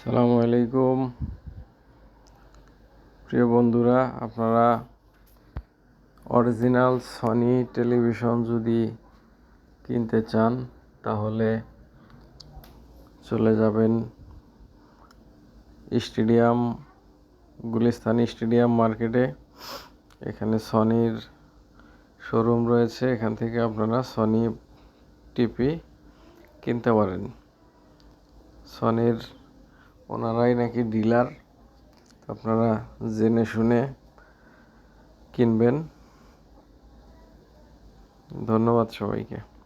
সালামু আলাইকুম। প্রিয় বন্ধুরা, আপনারা অরিজিনাল সনি টেলিভিশন যদি কিনতে চান, তাহলে চলে যাবেন স্টেডিয়াম, গুলিস্তান স্টেডিয়াম মার্কেটে। এখানে সনির শোরুম রয়েছে, এখান থেকে আপনারা সনি টিভি কিনতে পারেন। সনির ওনারাই নাকি ডিলার। আপনারা জেনে শুনে কিনবেন। ধন্যবাদ সবাইকে।